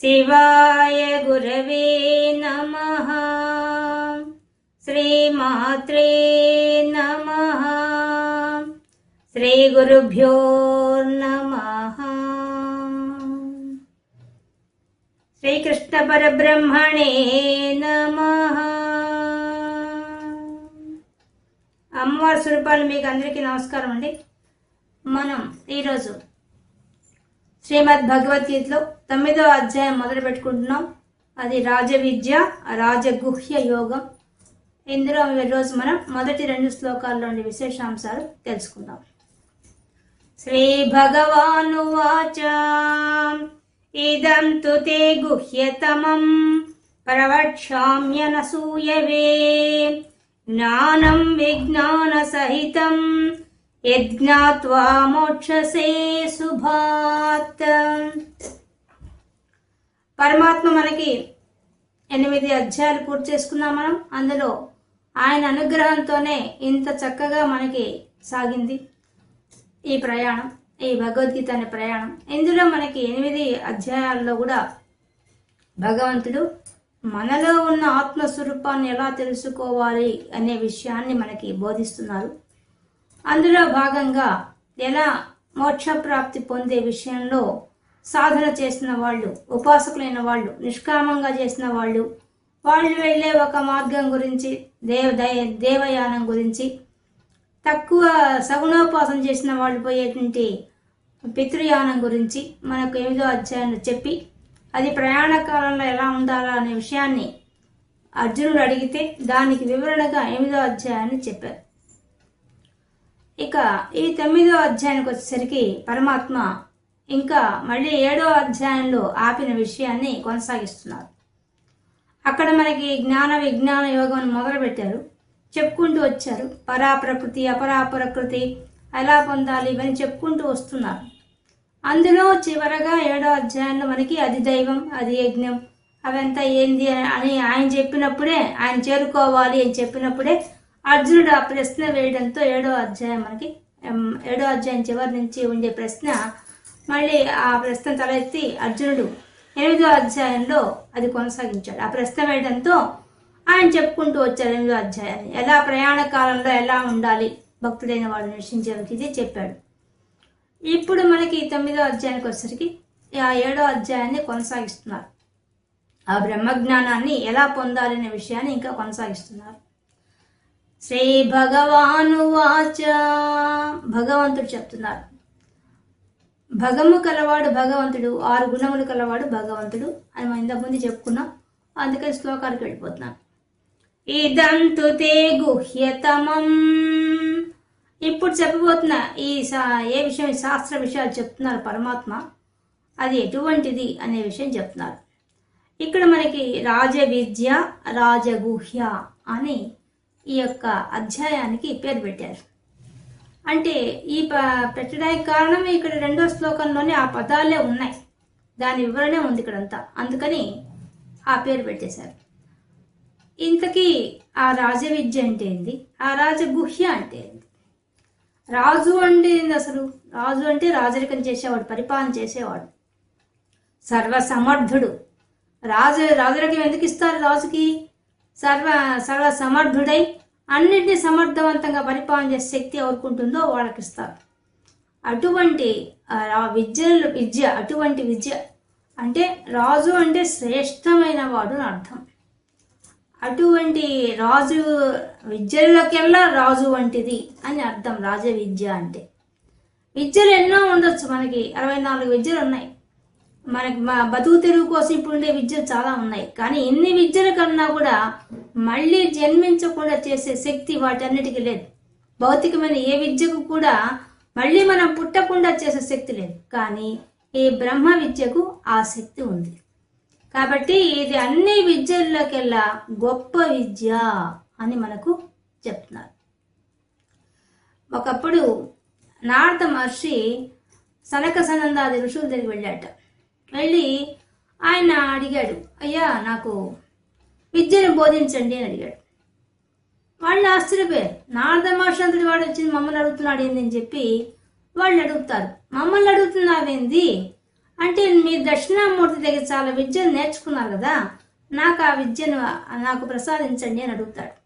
శివాయ గురవే నమ. శ్రీమాత్రే నమ. శ్రీ గురుభ్యో నమ. శ్రీకృష్ణ పరబ్రహ్మణే నమ. అమ్మవారి స్వరూపాలు మీకు అందరికీ నమస్కారం అండి. మనం ఈరోజు శ్రీమద్ భగవద్గీతలో తొమ్మిదో అధ్యాయం మొదలు పెట్టుకుంటున్నాం. అది రాజ విద్య రాజగుహ్య యోగం. ఇందులో ఈరోజు మనం మొదటి రెండు శ్లోకాల్లోని విశేషాంశాలు తెలుసుకుందాం. శ్రీ భగవాను వాచ. ఇదం తు తే గుహ్యతమం. ప్రవక్ష్యామ్యనసూయవే. జ్ఞానం విజ్ఞాన సహితం. యజ్ఞాత్వా మోక్షసే శుభాత్ పరమాత్మ మనకి ఎనిమిది అధ్యాయాలు పూర్తి చేసుకున్నాం మనం. అందులో ఆయన అనుగ్రహంతోనే ఇంత చక్కగా మనకి సాగింది ఈ ప్రయాణం ఈ భగవద్గీత అనే ప్రయాణం. ఇందులో మనకి ఎనిమిది అధ్యాయాల్లో కూడా భగవంతుడు మనలో ఉన్న ఆత్మస్వరూపాన్ని ఎలా తెలుసుకోవాలి అనే విషయాన్ని మనకి బోధిస్తున్నారు. అందులో భాగంగా ఎలా మోక్షప్రాప్తి పొందే విషయంలో సాధన చేసిన వాళ్ళు ఉపాసకులైన వాళ్ళు నిష్కామంగా చేసిన వాళ్ళు వాళ్ళు వెళ్ళే ఒక మార్గం గురించి దేవ దయ- దేవయానం గురించి తక్కువ సగుణోపాసన చేసిన వాళ్ళు పోయేటువంటి పితృయానం గురించి మనకు ఎనిమిదో అధ్యాయంలో చెప్పి అది ప్రయాణ కాలంలో ఎలా ఉండాలా అనే విషయాన్ని అర్జునుడు అడిగితే దానికి వివరణగా ఎనిమిదో అధ్యాయాన్ని చెప్పారు. ఇక ఈ తొమ్మిదో అధ్యాయానికి వచ్చేసరికి పరమాత్మ ఇంకా మళ్ళీ ఏడో అధ్యాయంలో ఆపిన విషయాన్ని కొనసాగిస్తున్నారు. అక్కడ మనకి జ్ఞాన విజ్ఞాన యోగం మొదలు పెట్టారు చెప్పుకుంటూ వచ్చారు. పరా ప్రకృతి అపరా ప్రకృతి ఎలా పొందాలి ఇవన్నీ చెప్పుకుంటూ వస్తున్నారు. అందులో చివరగా ఏడో అధ్యాయంలో మనకి అది దైవం అది యజ్ఞం అవంతా ఏంది అని ఆయన చెప్పినప్పుడే ఆయన చేరుకోవాలి అని చెప్పినప్పుడే అర్జునుడు ఆ ప్రశ్న వేయడంతో ఏడో అధ్యాయం మనకి ఏడో అధ్యాయం చివరి నుంచి ఉండే ప్రశ్న మళ్ళీ ఆ ప్రశ్న తలెత్తి అర్జునుడు ఎనిమిదో అధ్యాయంలో అది కొనసాగించాడు. ఆ ప్రశ్న వేయడంతో ఆయన చెప్పుకుంటూ వచ్చారు ఎనిమిదో అధ్యాయాన్ని. ఎలా ప్రయాణ కాలంలో ఎలా ఉండాలి? భక్తుడైన వాడు నిశ్చించడానికి ఇది చెప్పాడు. ఇప్పుడు మనకి తొమ్మిదో అధ్యాయానికి వచ్చేసరికి ఆ ఏడో అధ్యాయాన్ని కొనసాగిస్తున్నారు. ఆ బ్రహ్మజ్ఞానాన్ని ఎలా పొందాలనే విషయాన్ని ఇంకా కొనసాగిస్తున్నారు. శ్రీ భగవాను వాచ. భగవంతుడు చెప్తున్నారు. భగము కలవాడు భగవంతుడు ఆరు గుణములు కలవాడు భగవంతుడు అని మనం ఇంతకుముందు చెప్పుకున్నాం. అందుకని శ్లోకానికి వెళ్ళిపోతున్నాను ఇదంతు తే గుహ్యతమం. ఇప్పుడు చెప్పబోతున్న ఈ సా- ఏ విషయం శాస్త్ర విషయాలు చెప్తున్నారు పరమాత్మ అది ఎటువంటిది అనే విషయం చెప్తున్నారు. ఇక్కడ మనకి రాజ విద్య రాజగుహ్య అని ఈ యొక్క అధ్యాయానికి పేరు పెట్టారు. అంటే ఈ ప- పెట్టడానికి కారణం ఇక్కడ రెండో శ్లోకంలోనే ఆ పదాలే ఉన్నాయి. దాని వివరణ ఉంది ఇక్కడంతా. అందుకని ఆ పేరు పెట్టేశారు. ఇంతకీ ఆ రాజ విద్య అంటే ఏంది? ఆ రాజగుహ్య అంటే ఏంది? రాజు అంటే ఏంది అసలు? రాజు అంటే రాజరికం చేసేవాడు పరిపాలన చేసేవాడు. సర్వసమర్థుడు. రాజు రాజరికం ఎందుకు ఇస్తారు రాజుకి? సర్వ సర్వ సమర్థుడై అన్నింటినీ సమర్థవంతంగా పరిపాలన చేసే శక్తి ఎవరుకుంటుందో వాళ్ళకి ఇస్తారు అటువంటి ఆ రా- విద్యలు విద్య అటువంటి విద్య అంటే రాజు అంటే శ్రేష్టమైన వాడు అని అర్థం. అటువంటి రాజు విద్యలకెల్లా రాజు వంటిది అని అర్థం. రాజ విద్య అంటే విద్యలు ఎన్నో ఉండొచ్చు మనకి. అరవై నాలుగు విద్యలు ఉన్నాయి. మనకి మా బతుకు తెరువు కోసం ఇప్పుడు ఉండే విద్యలు చాలా ఉన్నాయి. కానీ ఎన్ని విద్యల కన్నా కూడా మళ్ళీ జన్మించకుండా చేసే శక్తి వాటన్నిటికీ లేదు. భౌతికమైన ఏ విద్యకు కూడా మళ్ళీ మనం పుట్టకుండా చేసే శక్తి లేదు. కానీ ఈ బ్రహ్మ విద్యకు ఆ శక్తి ఉంది. కాబట్టి ఇది అన్ని విద్యల్లోకెల్లా గొప్ప విద్య అని మనకు చెప్తున్నారు. ఒకప్పుడు నారద మహర్షి సనక సనందాది ఋషుల దగ్గరికి వెళ్ళాట వెళ్ళి ఆయన అడిగాడు అయ్యా నాకు విద్యను బోధించండి అని అడిగాడు. వాళ్ళు ఆశ్చర్యపోయారు. నారద మహర్షి వాడు వచ్చింది మమ్మల్ని అడుగుతున్నాడు ఏంది? అని చెప్పి వాళ్ళు అడుగుతారు. మమ్మల్ని అడుగుతున్నావేంది? అంటే మీరు దక్షిణామూర్తి దగ్గర చాలా విద్యను నేర్చుకున్నారు కదా నాకు ఆ విద్యను నాకు ప్రసాదించండి అని అడుగుతాడు.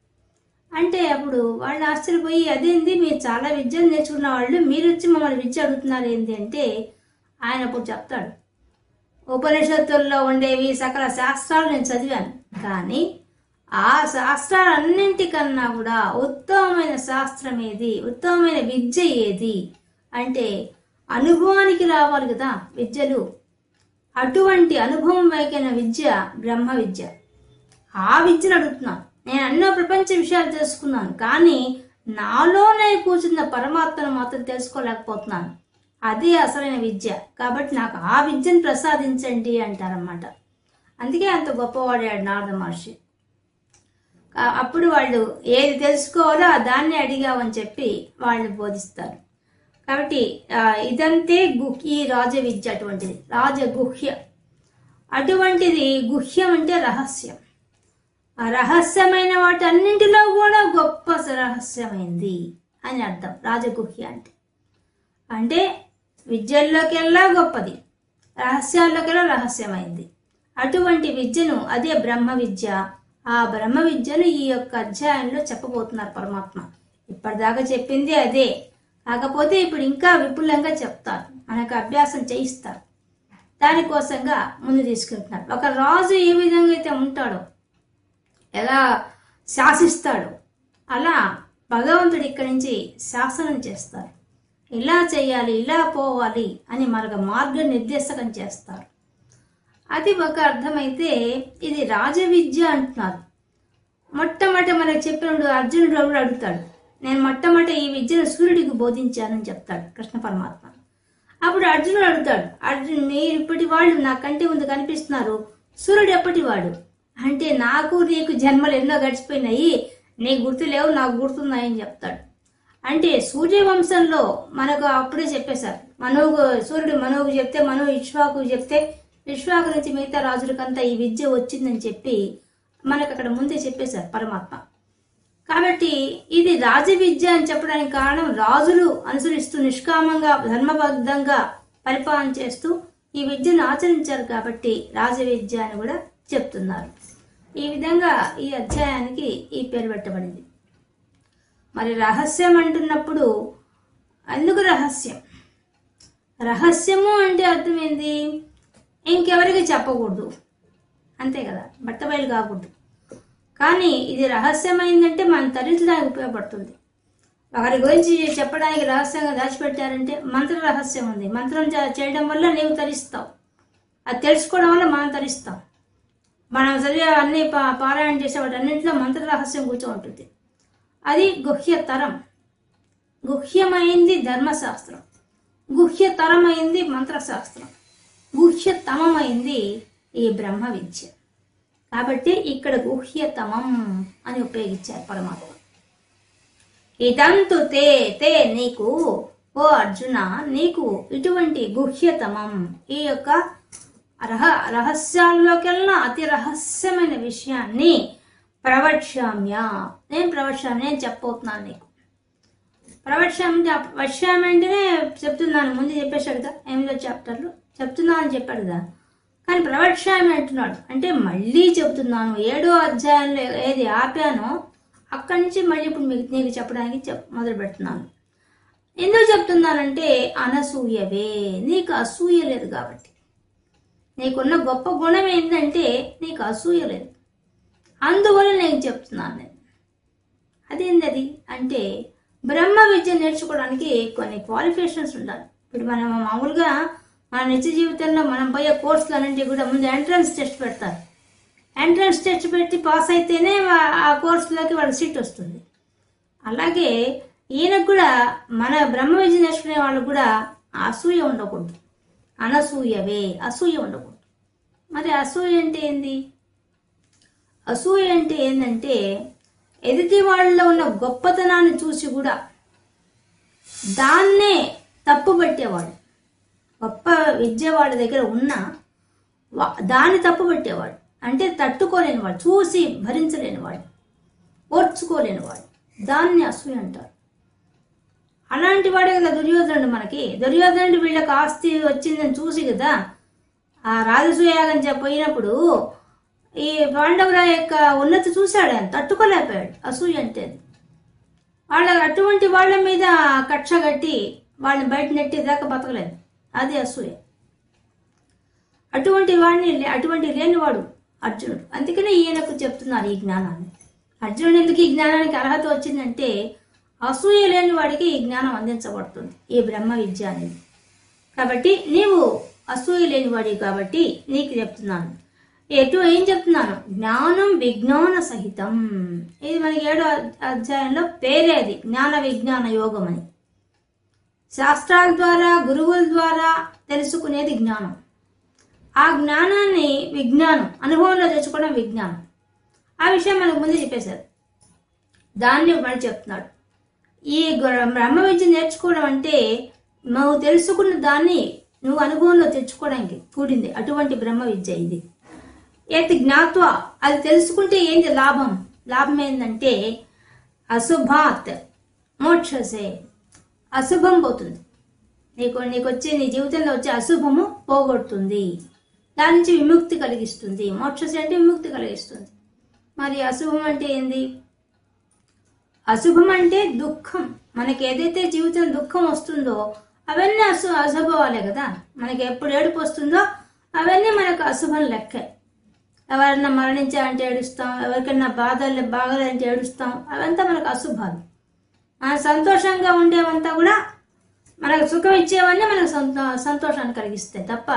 అంటే అప్పుడు వాళ్ళు ఆశ్చర్యపోయి అదేంది? మీరు చాలా విద్యను నేర్చుకున్న వాళ్ళు మీరు వచ్చి మమ్మల్ని విద్య అడుగుతున్నారు ఏంటి అంటే ఆయన అప్పుడు చెప్తాడు. ఉపనిషత్తుల్లో ఉండేవి సకల శాస్త్రాలు నేను చదివాను. కానీ ఆ శాస్త్రాలన్నింటికన్నా కూడా ఉత్తమమైన శాస్త్రం ఏది? ఉత్తమమైన విద్య ఏది? అంటే అనుభవానికి రావాలి కదా విద్యలు. అటువంటి అనుభవం వైకిన విద్య బ్రహ్మ విద్య. ఆ విద్యను అడుగుతున్నాను. నేను అన్నో ప్రపంచ విషయాలు తెలుసుకున్నాను. కానీ నాలోనే కూర్చున్న పరమాత్మను మాత్రం తెలుసుకోలేకపోతున్నాను. అది అసలైన విద్య. కాబట్టి నాకు ఆ విద్యను ప్రసాదించండి అంటారన్నమాట. అందుకే అంత గొప్పవాడాడు నారద మహర్షి. అప్పుడు వాళ్ళు ఏది తెలుసుకోవాలో ఆ దాన్ని అడిగామని చెప్పి వాళ్ళు బోధిస్తారు. కాబట్టి ఇదంతే గు- ఈ రాజ విద్య అటువంటిది. రాజగుహ్య అటువంటిది గుహ్యం అంటే రహస్యం. ఆ రహస్యమైన వాటన్నింటిలో కూడా గొప్ప రహస్యమైంది అని అర్థం. రాజగుహ్య అంటే. అంటే విద్యల్లోకెల్లా గొప్పది. రహస్యాల్లోకెల్లా రహస్యమైంది. అటువంటి విద్యను అదే బ్రహ్మ విద్య. ఆ బ్రహ్మ విద్యను ఈ యొక్క అధ్యాయంలో చెప్పబోతున్నారు పరమాత్మ. ఇప్పటిదాకా చెప్పింది అదే. కాకపోతే ఇప్పుడు ఇంకా విపులంగా చెప్తారు. మనకు అభ్యాసం చేయిస్తారు. దానికోసంగా ముందు తీసుకెళ్తున్నారు ఒక రాజు ఏ విధంగా అయితే ఉంటాడో ఎలా శాసిస్తాడో అలా భగవంతుడు ఇక్కడి నుంచి శాసనం చేస్తారు. ఇలా చేయాలి ఇలా పోవాలి అని మనకు మార్గ నిర్దేశకం చేస్తారు. అది ఒక అర్థమైతే ఇది రాజ విద్య అంటున్నారు. మొట్టమొదట మనకు చెప్పినప్పుడు అర్జునుడు కూడా అడుగుతాడు నేను మొట్టమొదట ఈ విద్యను సూర్యుడికి బోధించానని చెప్తాడు కృష్ణ పరమాత్మ. అప్పుడు అర్జునుడు అడుగుతాడు అర్జున్ మీరు ఇప్పటి వాళ్ళు నాకంటే ముందు కనిపిస్తున్నారు సూర్యుడు ఎప్పటివాడు అంటే నాకు నీకు జన్మలు ఎన్నో గడిచిపోయినాయి నీ గుర్తు లేవు నాకు గుర్తున్నాయని చెప్తాడు. అంటే సూర్యవంశంలో మనకు అప్పుడే చెప్పేశారు. మనోగు సూర్యుడు మనోగు చెప్తే మనో ఇష్వాకు చెప్తే ఇష్వాకు నుంచి మిగతా రాజులకంతా ఈ విద్య వచ్చిందని చెప్పి మనకు అక్కడ ముందే చెప్పేశారు పరమాత్మ. కాబట్టి ఇది రాజ విద్య అని చెప్పడానికి కారణం రాజులు అనుసరిస్తూ నిష్కామంగా ధర్మబద్ధంగా పరిపాలన చేస్తూ ఈ విద్యను ఆచరించారు కాబట్టి రాజ విద్య అని కూడా చెప్తున్నారు. ఈ విధంగా ఈ అధ్యాయానికి ఈ పేరు పెట్టబడింది. మరి రహస్యం అంటున్నప్పుడు ఎందుకు రహస్యం. రహస్యము అంటే అర్థం ఏంది ఇంకెవరికి చెప్పకూడదు. అంతే కదా? బట్టబయలు కాకూడదు. కానీ ఇది రహస్యమైందంటే మనం తరించడానికి ఉపయోగపడుతుంది. ఒకరి గురించి చెప్పడానికి రహస్యంగా దాచిపెట్టారంటే మంత్ర రహస్యం ఉంది. మంత్రం చేయడం వల్ల నీవు తరిస్తావు. అది తెలుసుకోవడం వల్ల మనం తరిస్తాం. మనం చదివే అన్ని పా పారాయణ చేసే వాటన్నింటిలో మంత్ర రహస్యం కూర్చో ఉంటుంది అది గుహ్యతరం. గుహ్యమైంది ధర్మశాస్త్రం. గుహ్యతరమైంది మంత్రశాస్త్రం. గుహ్యతమమైంది ఈ బ్రహ్మ విద్య కాబట్టి ఇక్కడ గుహ్యతమం అని ఉపయోగించారు పరమాత్మ. ఇదంతు తే తే నీకు ఓ అర్జున నీకు ఇటువంటి గుహ్యతమం. ఈ యొక్క రహ రహస్యాల్లోకెల్లా అతి రహస్యమైన విషయాన్ని ప్రవక్ష్యామ్య. నేను ప్రవక్ష్యామి నేను చెప్పబోతున్నాను నీకు. ప్రవక్ష్యామి వక్ష్యామి అంటేనే చెప్తున్నాను ముందు చెప్పేశాడుగా ఎనిమిదో చాప్టర్లో చెప్తున్నాను అని చెప్పాడు కదా. కానీ ప్రవక్ష్యామి అంటున్నాడు అంటే మళ్ళీ చెప్తున్నాను ఏడో అధ్యాయంలో ఏది ఆపానో అక్కడి నుంచి మళ్ళీ ఇప్పుడు మీకు నీకు చెప్పడానికి చెప్ మొదలు పెడుతున్నాను. ఎందుకు చెప్తున్నానంటే అనసూయవే నీకు అసూయ లేదు కాబట్టి. నీకున్న గొప్ప గుణం ఏంటంటే నీకు అసూయ లేదు. అందువల్ల నేను చెప్తున్నాను నేను. అదేంది అది అంటే బ్రహ్మ విద్య నేర్చుకోవడానికి కొన్ని క్వాలిఫికేషన్స్ ఉండాలి. ఇప్పుడు మనం మామూలుగా మన నిత్య జీవితంలో మనం పోయే కోర్సులు అనేవి కూడా ముందు ఎంట్రన్స్ టెస్ట్ పెడతారు. ఎంట్రన్స్ టెస్ట్ పెట్టి పాస్ అయితేనే ఆ కోర్సులోకి వాళ్ళకి సీట్ వస్తుంది. అలాగే ఈయనకు కూడా మన బ్రహ్మ విద్య నేర్చుకునే వాళ్ళు కూడా అసూయ ఉండకూడదు. అనసూయవే అసూయ ఉండకూడదు. మరి అసూయ అంటే ఏంది? అసూయ అంటే ఏంటంటే ఎదుటి వాళ్ళలో ఉన్న గొప్పతనాన్ని చూసి కూడా దాన్నే తప్పుపట్టేవాడు గొప్ప విద్య వాళ్ళ దగ్గర ఉన్నా వా- దాన్ని తప్పుపట్టేవాడు అంటే తట్టుకోలేని వాడు చూసి భరించలేని ఓర్చుకోలేనివాడు. ఓర్చుకోలేని వాడు దాన్ని అసూయ అంటారు. అలాంటి వాడే కదా దుర్యోధనుడు మనకి. దుర్యోధనుడు వీళ్ళకి ఆస్తి వచ్చిందని చూసి కదా ఆ రాజసూయాగం చెప్ప- పోయినప్పుడు ఈ పాండవుల యొక్క ఉన్నతి చూశాడు ఆయన తట్టుకోలేకపోయాడు అసూయ అంటే వాళ్ళ అటువంటి వాళ్ళ మీద కక్ష కట్టి వాళ్ళని బయట నెట్టేదాకా బతకలేదు. అది అసూయ. అటువంటి వాడిని అటువంటి లేనివాడు అర్జునుడు. అందుకనే ఈయనకు చెప్తున్నారు ఈ జ్ఞానాన్ని. అర్జునుడు ఎందుకు ఈ జ్ఞానానికి అర్హత వచ్చిందంటే అసూయ లేని వాడికి ఈ జ్ఞానం అందించబడుతుంది ఈ బ్రహ్మ విద్య అనేది. కాబట్టి నీవు అసూయ లేని వాడివి కాబట్టి నీకు చెప్తున్నాను. ఎటు ఏం చెప్తున్నాను జ్ఞానం విజ్ఞాన సహితం. ఇది మనకి ఏడో అధ్యాయంలో పేరేది జ్ఞాన విజ్ఞాన యోగం అని. శాస్త్రాల ద్వారా గురువుల ద్వారా తెలుసుకునేది జ్ఞానం. ఆ జ్ఞానాన్ని విజ్ఞానం అనుభవంలో తెచ్చుకోవడం విజ్ఞానం. ఆ విషయం మనకు ముందు చెప్పేశారు. దాన్ని మళ్ళీ చెప్తున్నాడు. ఈ బ్రహ్మ విద్య నేర్చుకోవడం అంటే నువ్వు తెలుసుకున్న దాన్ని నువ్వు అనుభవంలో తెచ్చుకోవడానికి కూడింది అటువంటి బ్రహ్మ విద్య ఇది. ఏది జ్ఞాత్వ అది తెలుసుకుంటే ఏంటి లాభం? లాభం ఏంటంటే అశుభాత్ మోక్షసే. అశుభం పోతుంది. నీకు నీకు వచ్చే నీ జీవితంలో వచ్చే అశుభము పోగొడుతుంది. దాని నుంచి విముక్తి కలిగిస్తుంది. మోక్షసే అంటే విముక్తి కలిగిస్తుంది. మరి అశుభం అంటే ఏంది? అశుభం అంటే దుఃఖం. మనకి ఏదైతే జీవితం దుఃఖం వస్తుందో అవన్నీ అశు అశుభవాలే కదా. మనకి ఎప్పుడు ఏడుపు వస్తుందో అవన్నీ మనకు అశుభం లెక్కే. ఎవరన్నా మరణించాలంటే ఏడుస్తాం ఎవరికైనా బాధలు బాగలేదంటే ఏడుస్తాం అవంతా మనకు అశుభాలు. మన సంతోషంగా ఉండేవంతా కూడా మనకు సుఖం ఇచ్చేవన్నీ మనకు సంతో సంతోషాన్ని కలిగిస్తాయి తప్ప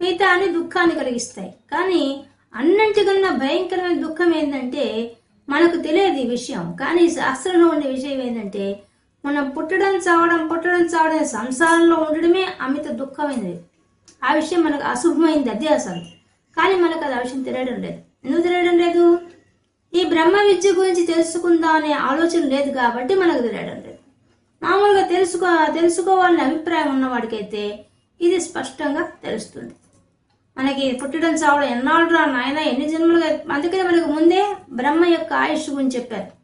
మిగతా అన్ని దుఃఖాన్ని కలిగిస్తాయి. కానీ అన్నింటికన్నా భయంకరమైన దుఃఖం ఏంటంటే మనకు తెలియదు ఈ విషయం. కానీ శాస్త్రంలో ఉండే విషయం ఏంటంటే మనం పుట్టడం చావడం పుట్టడం చావడం సంసారంలో ఉండడమే అమిత దుఃఖమైనది. ఆ విషయం మనకు అశుభమైంది. అదే అసలు. కానీ మనకు అది ఆ విషయం తెలియడం లేదు. ఎందుకు తెలియడం లేదు? ఈ బ్రహ్మ విద్య గురించి తెలుసుకుందాం అనే ఆలోచన లేదు కాబట్టి మనకు తెలియడం లేదు. మామూలుగా తెలుసుకో తెలుసుకోవాలనే అభిప్రాయం ఉన్నవాడికైతే ఇది స్పష్టంగా తెలుస్తుంది. మనకి పుట్టడం చావడం ఎన్నాళ్ళు రా నాయన ఎన్ని జన్మలుగా అందుకనే మనకు ముందే బ్రహ్మ యొక్క ఆయుష్ గురించి చెప్పారు.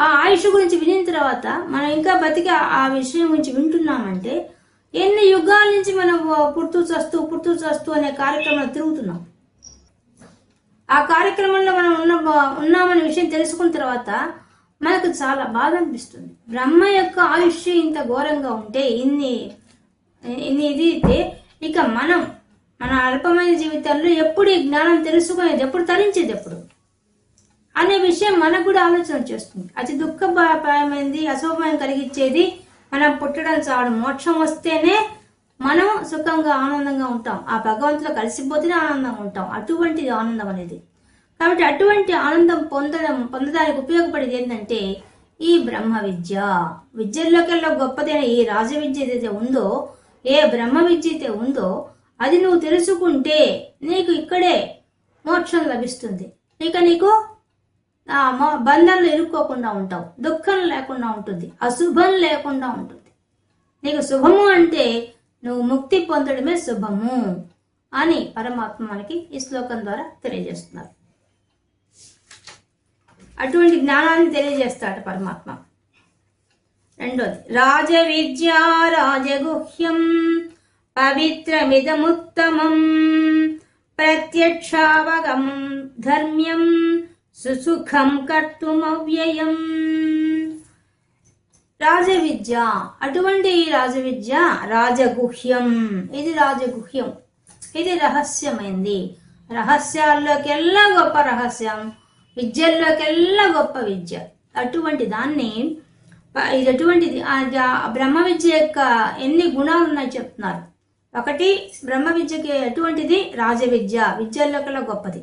ఆ ఆయుష్ గురించి వినిన తర్వాత మనం ఇంకా బతికి ఆ విషయం గురించి వింటున్నామంటే ఎన్ని యుగాల నుంచి మనం పుడుతూ చస్తూ పుడుతూ చస్తూ అనే కార్యక్రమంలో తిరుగుతున్నాం. ఆ కార్యక్రమంలో మనం ఉన్న ఉన్నామనే విషయం తెలుసుకున్న తర్వాత మనకు చాలా బాధ అనిపిస్తుంది. బ్రహ్మ యొక్క ఆయుష్ ఇంత ఘోరంగా ఉంటే ఇన్ని ఇన్ని ఇది అయితే ఇక మనం మన అల్పమైన జీవితంలో ఎప్పుడు ఈ జ్ఞానం తెలుసుకునేది ఎప్పుడు తరించేది ఎప్పుడు? అనే విషయం మనకు కూడా ఆలోచన చేస్తుంది అతి దుఃఖభాయమైంది అశుభమైన కలిగించేది మనం పుట్టడం చావడం మోక్షం వస్తేనే మనం సుఖంగా ఆనందంగా ఉంటాం. ఆ భగవంతులో కలిసిపోతేనే ఆనందంగా ఉంటాం. అటువంటిది ఆనందం అనేది. కాబట్టి అటువంటి ఆనందం పొందడం పొందడానికి ఉపయోగపడేది ఏంటంటే ఈ బ్రహ్మ విద్య. విద్యల్లోకెల్లా గొప్పదైన ఈ రాజ విద్య ఏదైతే ఉందో ఏ బ్రహ్మ విద్య అయితే ఉందో అది నువ్వు తెలుసుకుంటే నీకు ఇక్కడే మోక్షం లభిస్తుంది. ఇక నీకు బంధంలో ఇరుక్కోకుండా ఉంటావు. దుఃఖం లేకుండా ఉంటుంది. అశుభం లేకుండా ఉంటుంది. నీకు శుభము అంటే నువ్వు ముక్తి పొందడమే శుభము అని పరమాత్మ మనకి ఈ శ్లోకం ద్వారా తెలియజేస్తున్నారు. అటువంటి జ్ఞానాన్ని తెలియజేస్తాడు పరమాత్మ. రెండోది రాజ విద్య రాజగుహ్యం పవిత్రమిదముత్తమం ప్రత్యక్షావగమం ధర్మ్యం సుసుఖం కర్తుమవ్యయం. రాజవిద్య అటువంటి రాజవిద్య రాజగుహ్యం. ఇది రాజగుహ్యం. ఇది రహస్యమైంది. రహస్యాల్లోకెల్లా గొప్ప రహస్యం విద్యల్లోకెల్లా గొప్ప విద్య. అటువంటి దాన్ని ఇది అటువంటిది బ్రహ్మ విద్య యొక్క ఎన్ని గుణాలు ఉన్నాయి చెప్తున్నారు. ఒకటి బ్రహ్మ విద్యకి అటువంటిది రాజ విద్య విద్యల్లోకెల్లా గొప్పది.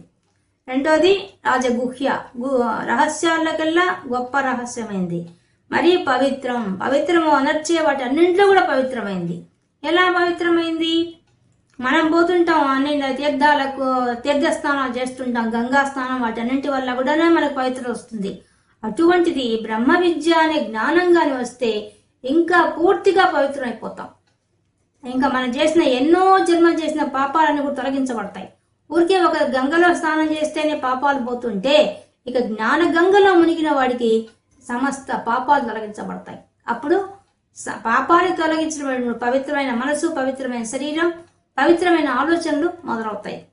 రెండోది రాజగుహ్య. గు- రహస్యాలకల్లా గొప్ప రహస్యమైంది. మరి పవిత్రం. పవిత్రము అనర్చే వాటి అన్నింటిలో కూడా పవిత్రమైంది. ఎలా పవిత్రమైంది? మనం పోతుంటాం అన్ని తీర్థాలకు తీర్థ చేస్తుంటాం గంగా స్నానం వాటన్నింటి వల్ల కూడానే మనకు పవిత్రం వస్తుంది. అటువంటిది బ్రహ్మ విద్య అనే జ్ఞానం కానీ వస్తే ఇంకా పూర్తిగా పవిత్రమైపోతాం. ఇంకా మనం చేసిన ఎన్నో జన్మలు చేసిన పాపాలన్నీ కూడా తొలగించబడతాయి. ఊరికే ఒక గంగలో స్నానం చేస్తేనే పాపాలు పోతుంటే ఇక జ్ఞాన గంగలో మునిగిన వాడికి సమస్త పాపాలు తొలగించబడతాయి. అప్పుడు స- పాపాలు తొలగించిన పవిత్రమైన మనసు పవిత్రమైన శరీరం పవిత్రమైన ఆలోచనలు మొదలవుతాయి.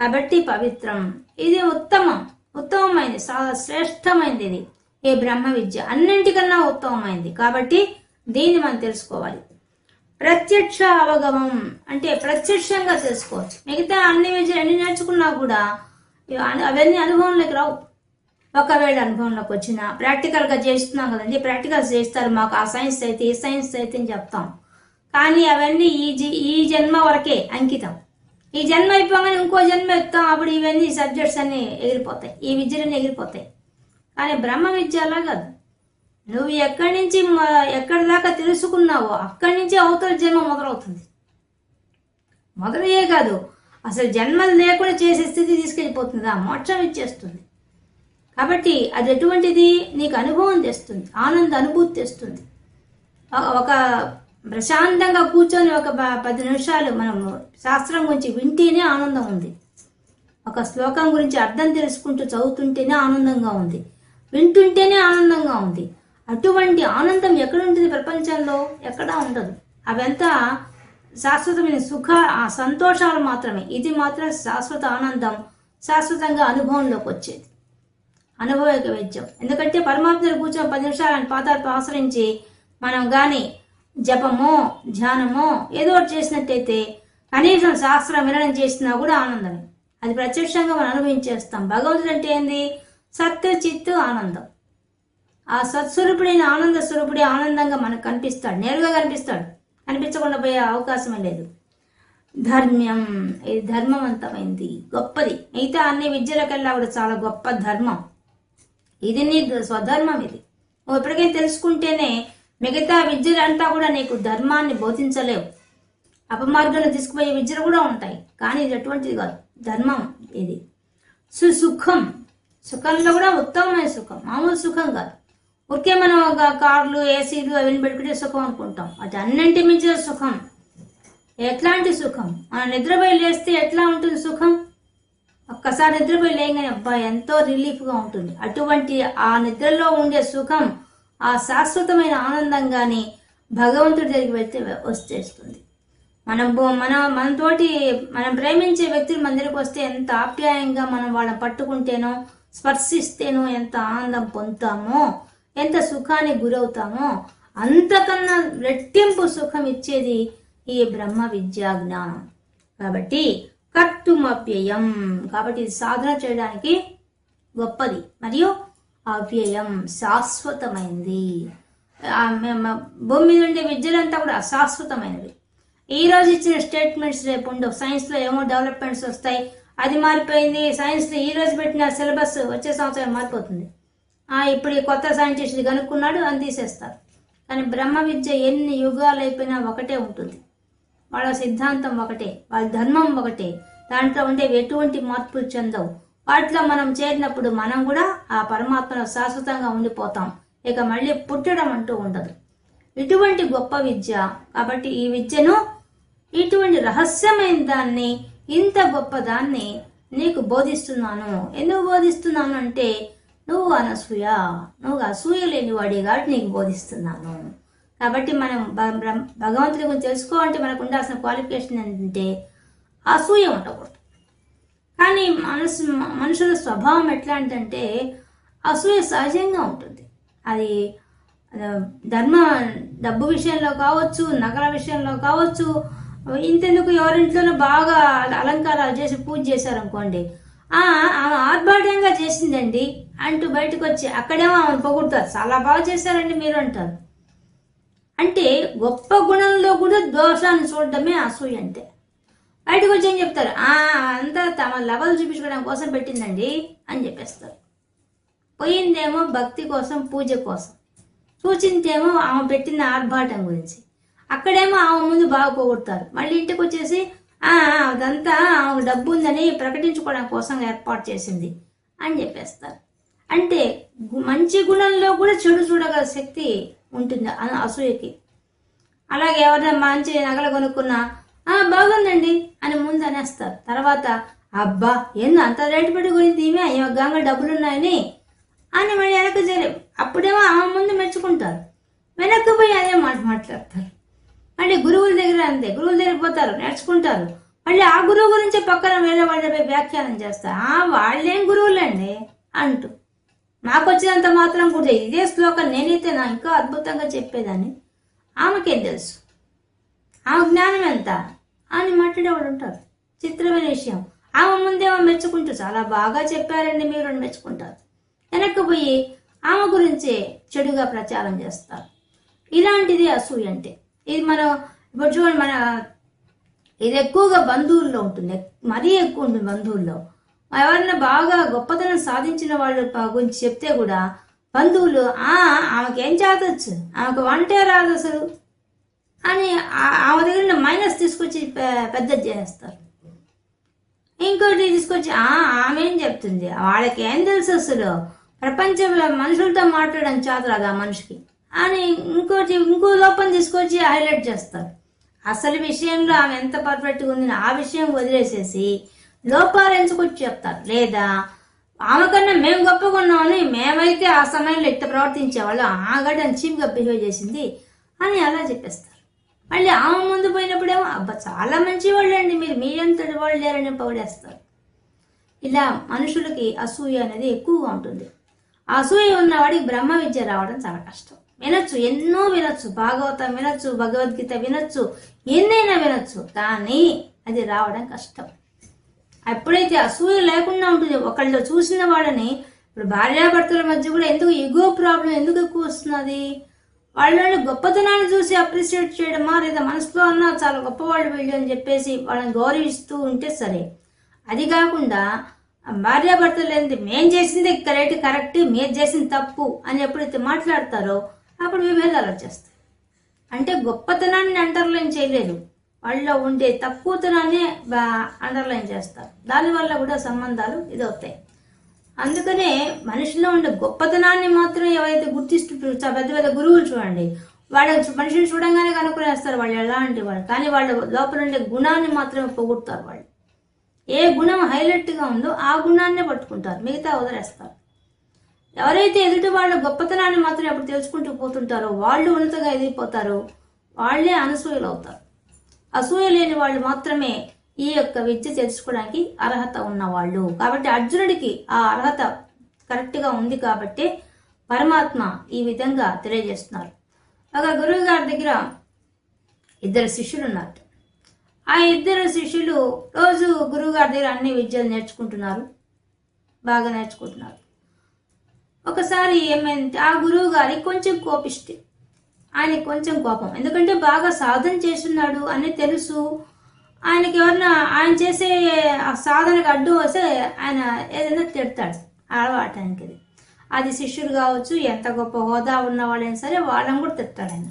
కాబట్టి పవిత్రం. ఇది ఉత్తమం. ఉత్తమమైనది చాలా శ్రేష్టమైనది ఇది. ఈ బ్రహ్మ విద్య అన్నింటికన్నా ఉత్తమమైనది కాబట్టి దీన్ని మనం తెలుసుకోవాలి. ప్రత్యక్ష అవగమం. అంటే ప్రత్యక్షంగా తెలుసుకోవచ్చు మిగతా అన్ని విద్యలు ఎన్ని నేర్చుకున్నా కూడా అవన్నీ అనుభవంలోకి రావు. ఒకవేళ అనుభవంలోకి వచ్చిన ప్రాక్టికల్గా చేస్తున్నాం కదండి ప్రాక్టికల్స్ చేస్తారు మాకు ఆ సైన్స్ అయితే ఈ సైన్స్ అయితే అని చెప్తాం. కానీ అవన్నీ ఈ జీ- ఈ జన్మ వరకే అంకితం. ఈ జన్మ అయిపోగానే ఇంకో జన్మ ఎత్తాం అప్పుడు ఇవన్నీ సబ్జెక్ట్స్ అన్నీ ఎగిరిపోతాయి. ఈ విద్యలన్నీ ఎగిరిపోతాయి. కానీ బ్రహ్మ విద్య అలా కాదు. నువ్వు ఎక్కడి నుంచి ఎక్కడి దాకా తెలుసుకున్నావో అక్కడి నుంచి అవతల జన్మ మొదలవుతుంది. మొదలయ్యే కాదు అసలు జన్మలు లేకుండా చేసే స్థితి తీసుకెళ్ళిపోతుంది ఆ మోక్షం ఇచ్చేస్తుంది. కాబట్టి అది ఎటువంటిది? నీకు అనుభవం తెస్తుంది ఆనంద అనుభూతి తెస్తుంది. ఒక- ప్రశాంతంగా కూర్చొని ఒక పది నిమిషాలు మనం శాస్త్రం గురించి వింటేనే ఆనందం ఉంది. ఒక శ్లోకం గురించి అర్థం తెలుసుకుంటూ చదువుతుంటేనే ఆనందంగా ఉంది. వింటుంటేనే ఆనందంగా ఉంది. అటువంటి ఆనందం ఎక్కడ ఉంటుంది ప్రపంచంలో? ఎక్కడా ఉండదు. అవంతా శాశ్వతమైన సుఖ ఆ సంతోషాలు మాత్రమే. ఇది మాత్రం శాశ్వత ఆనందం శాశ్వతంగా అనుభవంలోకి వచ్చేది. అనుభవిక వైద్యం. ఎందుకంటే పరమాత్మను కూర్చొని పది నిమిషాలు ఆయన పాదాలు ఆశ్రయించి మనం కానీ జపమో ధ్యానమో ఏదో ఒకటి చేసినట్టయితే కనీసం శాస్త్రం వినడం చేసినా కూడా ఆనందమే. అది ప్రత్యక్షంగా మనం అనుభవించేస్తాం. భగవంతుడు అంటే ఏంది? సత్య చిత్తు ఆనందం. ఆ సత్స్వరూపుడైన ఆనంద స్వరూపుడే ఆనందంగా మనకు కనిపిస్తాడు నేరుగా కనిపిస్తాడు. కనిపించకుండా పోయే అవకాశమే లేదు. ధర్మ్యం ఇది ధర్మవంతమైంది గొప్పది. మిగతా అన్ని విద్యలకల్లా కూడా చాలా గొప్ప ధర్మం. ఇది నీ స్వధర్మం ఇది. నువ్వు ఎప్పటికైనా తెలుసుకుంటేనే మిగతా విద్యలంతా కూడా నీకు ధర్మాన్ని బోధించలేవు. అపమార్గంలో తీసుకుపోయే విద్యలు కూడా ఉంటాయి కానీ ఇది ఎటువంటిది కాదు. ధర్మం ఇది. సుసుఖం సుఖంలో కూడా ఉత్తమమైన సుఖం. మామూలు సుఖం కాదు. ఊరికే మనం ఒక కార్లు ఏసీలు అవన్నీ పెట్టుకుంటే సుఖం అనుకుంటాం. అది అన్నింటి మించిన సుఖం. ఎట్లాంటి సుఖం? మనం నిద్రపోయి లేస్తే ఎట్లా ఉంటుంది సుఖం? ఒక్కసారి నిద్రపోయి లేగానే అబ్బా ఎంతో రిలీఫ్గా ఉంటుంది. అటువంటి ఆ నిద్రలో ఉండే సుఖం ఆ శాశ్వతమైన ఆనందంగాని భగవంతుడి దగ్గరికి వెళ్తే వచ్చేస్తుంది. మనం మన మనతోటి మనం ప్రేమించే వ్యక్తులు మన దగ్గరికి వస్తే ఎంత ఆప్యాయంగా మనం వాళ్ళని పట్టుకుంటేనో స్పర్శిస్తేనో ఎంత ఆనందం పొందుతామో ఎంత సుఖానికి గురవుతామో అంతకన్నా రెట్టింపు సుఖం ఇచ్చేది ఈ బ్రహ్మ విద్యా జ్ఞానం. కాబట్టి కర్తుమప్యయం కాబట్టి ఇది సాధన చేయడానికి గొప్పది. మరియు అవ్యయం శాశ్వతమైంది. భూమి మీద ఉండే విద్యలంతా కూడా అశాశ్వతమైనవి. ఈ రోజు ఇచ్చిన స్టేట్మెంట్స్ రేపు ఉండవు. సైన్స్లో ఏమో డెవలప్మెంట్స్ వస్తాయి. అది మారిపోయింది. సైన్స్లో ఈ రోజు పెట్టిన సిలబస్ వచ్చే సంవత్సరం మారిపోతుంది. ఇప్పుడు ఈ కొత్త సైంటిస్ట్ కనుక్కున్నాడు అని తీసేస్తారు. కానీ బ్రహ్మ విద్య ఎన్ని యుగాలు అయిపోయినా ఒకటే ఉంటుంది. వాళ్ళ సిద్ధాంతం ఒకటే వాళ్ళ ధర్మం ఒకటే. దాంట్లో ఉండే ఎటువంటి మార్పులు చెందవు. వాటిలో మనం చేరినప్పుడు మనం కూడా ఆ పరమాత్మలో శాశ్వతంగా ఉండిపోతాం. ఇక మళ్ళీ పుట్టడం అంటూ ఉండదు. ఇటువంటి గొప్ప విద్య కాబట్టి ఈ విద్యను ఇటువంటి రహస్యమైన దాన్ని ఇంత గొప్ప దాన్ని నీకు బోధిస్తున్నాను. ఎందుకు బోధిస్తున్నాను అంటే నువ్వు అనసూయ నువ్వు అసూయ లేనివాడి కాబట్టి నీకు బోధిస్తున్నాను కాబట్టి మనం బ్రహ్మ- భగవంతుడి గురించి తెలుసుకోవాలంటే మనకు ఉండాల్సిన క్వాలిఫికేషన్ ఏంటంటే అసూయ ఉండకూడదు. కానీ మనసు మనుషుల స్వభావం ఎట్లాంటంటే అసూయ సహజంగా ఉంటుంది. అది ధర్మ డబ్బు విషయంలో కావచ్చు నగల విషయంలో కావచ్చు ఇంతెందుకు ఎవరింట్లోనూ బాగా అలంకారాలు చేసి పూజ చేశారనుకోండి అనుకోండి ఆమె ఆర్భాటంగా చేసిందండి. అంటూ బయటకు వచ్చి అక్కడేమో ఆమెను పొగుడుతారు. చాలా బాగా చేశారండి మీరు అంటారు. అంటే గొప్ప గుణంలో కూడా దోషాన్ని చూడటమే అసూయ అంటే బయటకు వచ్చి ఏం చెప్తారు? అంతా తమ లెవెల్ చూపించుకోవడం కోసం పెట్టిందండి అని చెప్పేస్తారు. పోయిందేమో భక్తి కోసం పూజ కోసం. సూచించేమో ఆమె పెట్టిన ఆర్భాటం గురించి. అక్కడేమో ఆమె ముందు బాగా పోగొడతారు. మళ్ళీ ఇంటికి వచ్చేసి అదంతా డబ్బు ఉందని ప్రకటించుకోవడం కోసం ఏర్పాటు చేసింది అని చెప్పేస్తారు. అంటే మంచి గుణంలో కూడా చెడు చూడగల శక్తి ఉంటుంది అసూయకి. అలాగే ఎవరైనా మంచి నగలు కొనుక్కున్నా బాగుందండి అని ముందు అనేస్తారు. తర్వాత అబ్బా ఏందో అంత రేటు పెట్టి కొనింది ఈమె? ఈమె గంగ డబ్బులు ఉన్నాయని అని మళ్ళీ వెనక్కి చేరే అప్పుడేమో ఆమె ముందు మెచ్చుకుంటారు. వెనక్కి పోయి అదే మాట మాట్లాడతారు. మళ్ళీ గురువుల దగ్గర అంతే. గురువుల దగ్గర పోతారు నేర్చుకుంటారు. మళ్ళీ ఆ గురువు గురించి పక్కన వేరే వాళ్ళపై వ్యాఖ్యానం చేస్తారు ఆ వాళ్ళేం గురువులండి? అంటూ. నాకు వచ్చినంత మాత్రం కూడా ఇదే శ్లోకం నేనైతే నా ఇంకా అద్భుతంగా చెప్పేదాన్ని. ఆమెకేం తెలుసు? ఆమె జ్ఞానం ఎంత? అని మాట్లాడేవాడు ఉంటారు చిత్రమైన విషయం. ఆమె ముందేమో మెచ్చుకుంటూ చాలా బాగా చెప్పారండి మీరు అని మెచ్చుకుంటారు. వెనక్కి పోయి ఆమె గురించే చెడుగా ప్రచారం చేస్తారు. ఇలాంటిది అసూయ అంటే. ఇది మనం ఇప్పుడు చూడండి మన ఇది ఎక్కువగా బంధువుల్లో ఉంటుంది. మరీ ఎక్కువ ఉంటుంది బంధువుల్లో. ఎవరైనా బాగా గొప్పతనం సాధించిన వాళ్ళ గురించి చెప్తే కూడా బంధువులు ఆ ఏం చేతొచ్చు? ఆమెకు వంటే రాదు అసలు. అని ఆమె దగ్గర మైనస్ తీసుకొచ్చి పెద్ద పెద్దది చేస్తారు ఇంకోటి తీసుకొచ్చి ఆమె ఏం చెప్తుంది. వాళ్ళకి ఏం తెలుసు అసలు? ప్రపంచంలో మనుషులతో మాట్లాడడం చేత రాదు ఆ మనిషికి. అని ఇంకోటి ఇంకో లోపం తీసుకొచ్చి హైలైట్ చేస్తారు. అసలు విషయంలో ఆమె ఎంత పర్ఫెక్ట్గా ఉంది ఆ విషయం వదిలేసేసి లోపాలు ఎంచుకొచ్చి చెప్తారు? లేదా ఆమె కన్నా మేము గొప్పగా ఉన్నామని మేమైతే ఆ సమయంలో ఇట్ట ప్రవర్తించేవాళ్ళు ఆగడం చీప్గా బిహేవ్ చేసింది అని అలా చెప్పేస్తారు. మళ్ళీ ఆమె ముందు పోయినప్పుడేమో అబ్బా చాలా మంచి వాళ్ళు అండి మీరు మీ అంతటి వాళ్ళు లేరని పౌడేస్తారు. ఇలా మనుషులకి అసూయ అనేది ఎక్కువగా ఉంటుంది. అసూయ ఉన్నవాడికి బ్రహ్మ విద్య రావడం చాలా కష్టం. వినొచ్చు ఎన్నో వినొచ్చు భాగవతం వినొచ్చు భగవద్గీత వినొచ్చు ఎన్నైనా వినొచ్చు కానీ అది రావడం కష్టం. ఎప్పుడైతే అసూయ లేకుండా ఉంటుంది ఒకళ్ళు చూసిన వాళ్ళని ఇప్పుడు భార్యాభర్తల మధ్య కూడా ఎందుకు ఎగో ప్రాబ్లం ఎందుకు ఎక్కువ వస్తున్నది? వాళ్ళని గొప్పతనాన్ని చూసి అప్రిషియేట్ చేయడమా లేదా మనసులో అన్నా చాలా గొప్పవాళ్ళు వీళ్ళు అని చెప్పేసి వాళ్ళని గౌరవిస్తూ ఉంటే సరే. అది కాకుండా భార్యాభర్తలు ఏంటి మేం చేసింది కరెక్ట్ కరెక్ట్ మీరు చేసింది తప్పు అని ఎప్పుడైతే మాట్లాడతారో అప్పుడు విభేదాలు వచ్చేస్తాయి అంటే గొప్పతనాన్ని అండర్లైన్ చేయలేదు. వాళ్ళలో ఉండే తక్కువతనాన్ని అండర్లైన్ చేస్తారు దానివల్ల కూడా సంబంధాలు ఇదవుతాయి. అందుకనే మనిషిలో ఉండే గొప్పతనాన్ని మాత్రం ఎవరైతే గుర్తిస్తూ పెద్ద పెద్ద గురువులు చూడండి వాళ్ళ మనిషిని చూడంగానే కనుక్కునేస్తారు వాళ్ళు ఎలాంటి వాళ్ళు కానీ వాళ్ళ లోపల ఉండే గుణాన్ని మాత్రమే పొగుడతారు వాళ్ళు. ఏ గుణం హైలైట్గా ఉందో ఆ గుణాన్నే పట్టుకుంటారు. మిగతా వదిలేస్తారు. ఎవరైతే ఎదుటి వాళ్ళ గొప్పతనాన్ని మాత్రం ఎప్పుడు తెలుసుకుంటూ పోతుంటారో వాళ్ళు ఉన్నతగా ఎదిగిపోతారో వాళ్ళే అనసూయలు అవుతారు. అసూయ లేని వాళ్ళు మాత్రమే ఈ యొక్క విద్య తెలుసుకోవడానికి అర్హత ఉన్నవాళ్ళు. కాబట్టి అర్జునుడికి ఆ అర్హత కరెక్ట్గా ఉంది కాబట్టి పరమాత్మ ఈ విధంగా తెలియజేస్తున్నారు. ఒక గురువు గారి దగ్గర ఇద్దరు శిష్యులు ఉన్నారు. ఆ ఇద్దరు శిష్యులు రోజు గురువు గారి దగ్గర అన్ని విద్యలు నేర్చుకుంటున్నారు బాగా నేర్చుకుంటున్నారు. ఒకసారి ఏమైంది ఆ గురువు గారి కొంచెం కోపిష్టి. ఆయన కొంచెం కోపం. ఎందుకంటే బాగా సాధన చేస్తున్నాడు అని తెలుసు. ఆయనకి ఎవరన్నా ఆయన చేసే ఆ సాధనకు అడ్డు వస్తే ఆయన ఏదైనా తిడతాడు. అలవాటానికి అది. శిష్యుడు కావచ్చు ఎంత గొప్ప హోదా ఉన్న వాళ్ళైనా సరే వాళ్ళని కూడా తిట్టాడు ఆయన.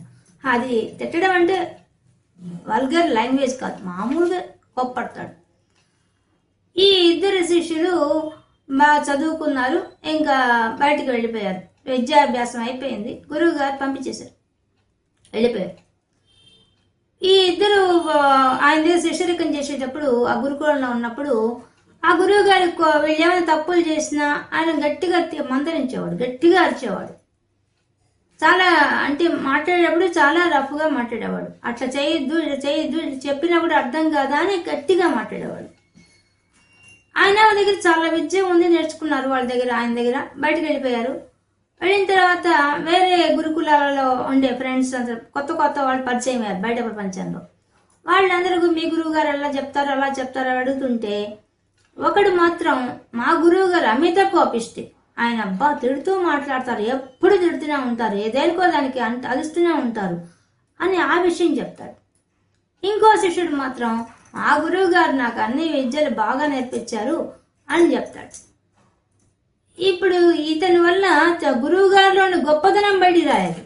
అది తిట్టడం అంటే వల్గర్ లాంగ్వేజ్ కాదు మామూలుగా కోప్పడతాడు. ఈ ఇద్దరు శిష్యులు బాగా చదువుకున్నారు ఇంకా బయటికి వెళ్ళిపోయారు. విద్యాభ్యాసం అయిపోయింది. గురువు గారు పంపించేశారు. వెళ్ళిపోయారు. ఈ ఇద్దరు ఆయన దగ్గర శిష్యరికం చేసేటప్పుడు ఆ గురుకులంలో ఉన్నప్పుడు ఆ గురువు గారు వీళ్ళు ఏమైనా తప్పులు చేసినా ఆయన గట్టిగా మందరించేవాడు గట్టిగా అరిచేవాడు. చాలా అంటే మాట్లాడేటప్పుడు చాలా రఫ్గా మాట్లాడేవాడు. అట్లా చేయొద్దు ఇట్లా చేయొద్దు ఇట్లా చెప్పినా కూడా అర్థం కాదా అని గట్టిగా మాట్లాడేవాడు. ఆయన వాళ్ళ దగ్గర చాలా విద్య ఉంది నేర్చుకున్నారు వాళ్ళ దగ్గర ఆయన దగ్గర. బయటకు వెళ్ళిపోయారు. వెళ్ళిన తర్వాత వేరే గురుకులాలలో ఉండే ఫ్రెండ్స్ అందరూ కొత్త కొత్త వాళ్ళు పరిచయం అయ్యారు బయట ప్రపంచంలో. వాళ్ళందరూ మీ గురువు గారు ఎలా చెప్తారు అలా చెప్తారు అడుగుతుంటే ఒకడు మాత్రం మా గురువు గారు అమిత కోపిస్తే ఆయన అబ్బా తిడుతూ మాట్లాడతారు. ఎప్పుడు తిడుతూనే ఉంటారు. ఏదేనుకో దానికి అంత అలుస్తూనే ఉంటారు అని ఆ విషయం చెప్తాడు. ఇంకో శిష్యుడు మాత్రం ఆ గురువు గారు నాకు అన్ని విద్యలు బాగా నేర్పించారు అని చెప్తాడు. ఇప్పుడు ఇతని వల్ల గురువు గారిలోని గొప్పతనం బయటికి రాయదు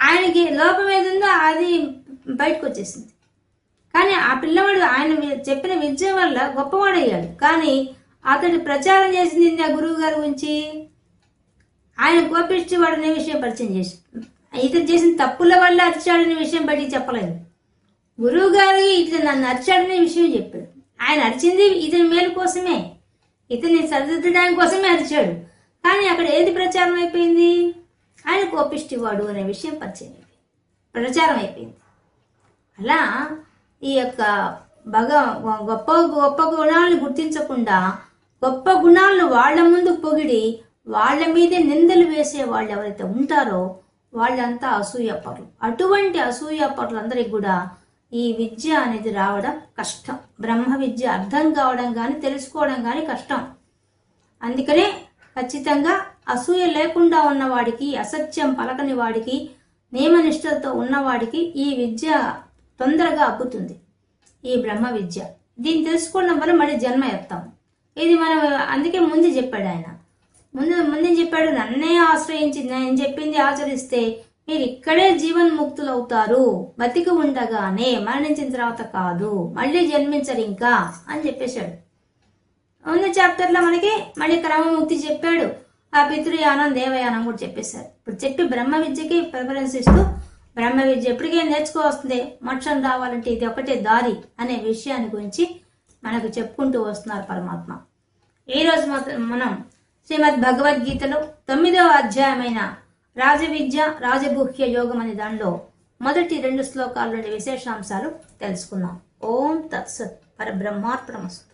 ఆయనకి లోపం ఏదుందో అది బయటకు వచ్చేసింది. కానీ ఆ పిల్లవాడు ఆయన చెప్పిన విద్య వల్ల గొప్పవాడయ్యాడు. కానీ అతడు ప్రచారం చేసింది ఆ గురువు గారి గురించి? ఆయన కోపించి వాడనే విషయం పరిచయం చేసి ఇతను చేసిన తప్పుల వల్ల అరిచాడనే విషయం బయటికి చెప్పలేదు. గురువు గారు ఇతను నన్ను అరిచాడనే విషయం చెప్పాడు. ఆయన అరిచింది ఇతని మేలు కోసమే. ఇతన్ని సరిదిద్దడానికి కోసమే అరిచాడు. కానీ అక్కడ ఏది ప్రచారం అయిపోయింది? ఆయన కోపిష్టివాడు అనే విషయం పరిచయం అయిపోయింది. ప్రచారం అయిపోయింది. అలా ఈ యొక్క భగ గొప్ప గొప్ప గుణాలను గుర్తించకుండా గొప్ప గుణాలను వాళ్ళ ముందు పొగిడి వాళ్ళ మీదే నిందలు వేసే వాళ్ళు ఎవరైతే ఉంటారో వాళ్ళంతా అసూయపరులు. అటువంటి అసూయపరులందరికీ కూడా ఈ విద్య అనేది రావడం కష్టం. బ్రహ్మ విద్య అర్థం కావడం కానీ తెలుసుకోవడం కానీ కష్టం. అందుకనే ఖచ్చితంగా అసూయ లేకుండా ఉన్నవాడికి అసత్యం పలకని వాడికి నియమనిష్టలతో ఉన్నవాడికి ఈ విద్య తొందరగా అబ్బుతుంది. ఈ బ్రహ్మ విద్య. దీన్ని తెలుసుకోవడం వల్ల మళ్ళీ జన్మ ఎత్తాం. ఇది మనం అందుకే ముందు చెప్పాడు ఆయన. ముందు ముందు చెప్పాడు నన్నే ఆశ్రయించి నేను చెప్పింది ఆచరిస్తే మీరు ఇక్కడే జీవన్ముక్తులు అవుతారు బతికి ఉండగానే మరణించిన తర్వాత కాదు. మళ్ళీ జన్మించరు ఇంకా అని చెప్పేశాడు. ఉన్న చాప్టర్లో మనకి మళ్ళీ క్రమముక్తి చెప్పాడు. ఆ పితృయానం దేవయానం కూడా చెప్పేశారు. ఇప్పుడు చెప్పి బ్రహ్మ విద్యకి ప్రిఫరెన్స్ ఇస్తూ బ్రహ్మ విద్య ఎప్పటికే నేర్చుకోవస్తుంది మోక్షం రావాలంటే ఇది ఒకటే దారి అనే విషయాన్ని గురించి మనకు చెప్పుకుంటూ వస్తున్నారు పరమాత్మ. ఈ రోజు మాత్రం మనం శ్రీమద్ భగవద్గీతలో తొమ్మిదవ అధ్యాయమైన రాజవిద్య రాజగుహ్య యోగం అనే దానిలో మొదటి రెండు శ్లోకాల్లోని విశేషాంశాలు తెలుసుకుందాం. ఓం తత్సత్ పరబ్రహ్మార్పణమస్తు.